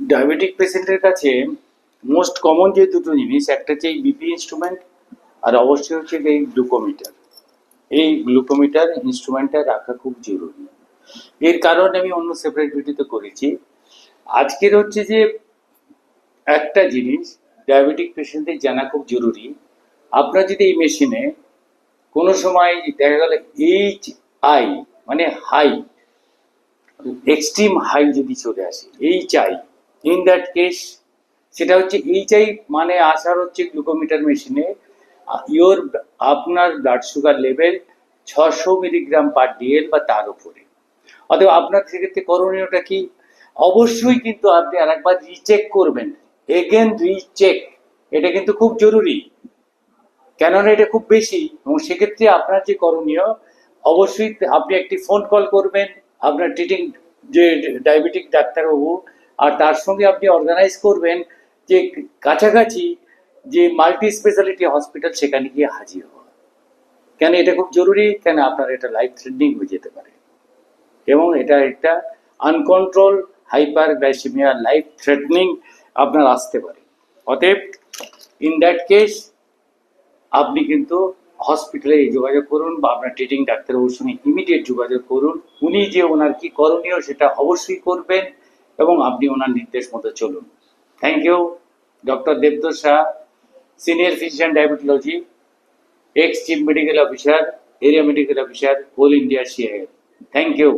Diabetic পেশেন্টের কাছে most common যে দুটো জিনিস, একটা হচ্ছে এই বিপি ইনস্ট্রুমেন্ট আর অবশ্যই হচ্ছে এই গ্লুকোমিটার এই গ্লুকোমিটার ইনস্ট্রুমেন্টটা রাখা খুব জরুরি। এর কারণ আমি অন্য সেপারেট ভিডিওতে করেছি। আজকের হচ্ছে যে একটা জিনিস ডায়াবেটিক পেশেন্টদের জানা খুব জরুরি। আপনার যদি এই মেশিনে কোনো সময় দেখা গেল এইচ আই মানে হাই এক্সট্রিম হাই যদি চলে আসে H I in that case সেটা হচ্ছে এইচ আই মানে আসার হচ্ছে গ্লুকোমিটার মেশিনে ইওর আপনার ব্লাড সুগার লেভেল ছশো মিলিগ্রাম পার ডিএল বা তার উপরে। অতএব আপনার সেক্ষেত্রে করণীয়টা কি? অবশ্যই কিন্তু আপনি আরেকবার রিচেক করবেন। এগেন রিচেক এটা কিন্তু খুব জরুরি। কেননা এটা খুব বেশি, এবং সেক্ষেত্রে আপনার যে করণীয়, অবশ্যই আপনি একটি ফোন কল করবেন। আপনার ট্রিটিং যে ডায়াবেটিক ডাক্তারবাবু আর তার সঙ্গে আপনি অর্গানাইজ করবেন যে কাছাকাছি যে মাল্টি স্পেশালিটি হসপিটাল সেখানে গিয়ে হাজির হওয়া। কেন এটা খুব জরুরি? কেন আপনার এটা লাইফ থ্রেটনিং হয়ে যেতে পারে? এবং এটা একটা uncontrolled hyperglycaemia life threatening আপনার আসতে পারে। অতএব ইন দ্যাট কেস আপনি কিন্তু হসপিটালে যোগাযোগ করুন বা আপনার ট্রিটিং ডাক্তারবাবুর সঙ্গে ইমিডিয়েট যোগাযোগ করুন। উনি যে ওনার কি করণীয় সেটা অবশ্যই করবেন। এবং আপনি ওনার নির্দেশ মতো চলুন thank you doctor Debdosh Shah senior physician diabetology ex chief medical officer area medical officer whole India CIL thank you